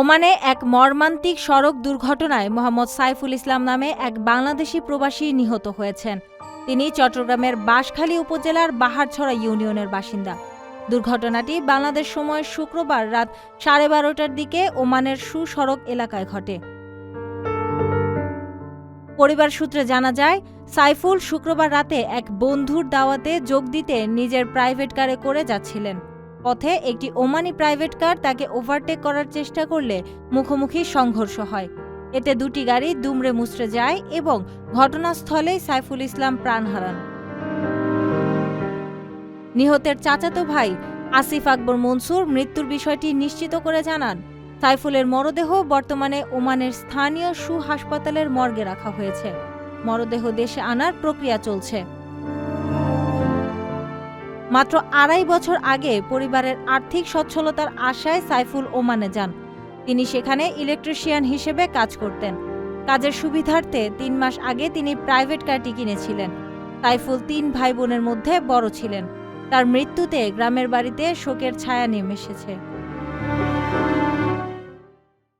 ওমানে এক মর্মান্তিক সড়ক দুর্ঘটনায় মোহাম্মদ সাইফুল ইসলাম নামে এক বাংলাদেশি প্রবাসী নিহত হয়েছেন। তিনি চট্টগ্রামের বাঁশখালী উপজেলার বাহারছড়া ইউনিয়নের বাসিন্দা। দুর্ঘটনাটি বাংলাদেশ সময় শুক্রবার রাত সাড়ে বারোটার দিকে ওমানের সুসড়ক এলাকায় ঘটে। পরিবার সূত্রে জানা যায়, সাইফুল শুক্রবার রাতে এক বন্ধুর দাওয়াতে যোগ দিতে নিজের প্রাইভেট কারে করে যাচ্ছিলেন। পথে একটি ওমানি প্রাইভেট কার তাকে ওভারটেক করার চেষ্টা করলে মুখোমুখি সংঘর্ষ হয়। এতে দুটি গাড়ি দুমড়ে মুচড়ে যায় এবং ঘটনাস্থলেই সাইফুল ইসলাম প্রাণ হারান। নিহতের চাচাতো ভাই আসিফ আকবর মনসুর মৃত্যুর বিষয়টি নিশ্চিত করে জানান, সাইফুলের মরদেহ বর্তমানে ওমানের স্থানীয় সু হাসপাতালের মর্গে রাখা হয়েছে। মরদেহ দেশে আনার প্রক্রিয়া চলছে। মাত্র আড়াই বছর আগে পরিবারের আর্থিক সচ্ছলতার আশায় সাইফুল ওমানে যান। তিনি সেখানে ইলেকট্রিশিয়ান হিসেবে কাজ করতেন। কাজের সুবিধার্থে তিন মাস আগে তিনি প্রাইভেট কারটি কিনেছিলেন। সাইফুল তিন ভাই বোনের মধ্যে বড় ছিলেন। তার মৃত্যুতে গ্রামের বাড়িতে শোকের ছায়া নেমে এসেছে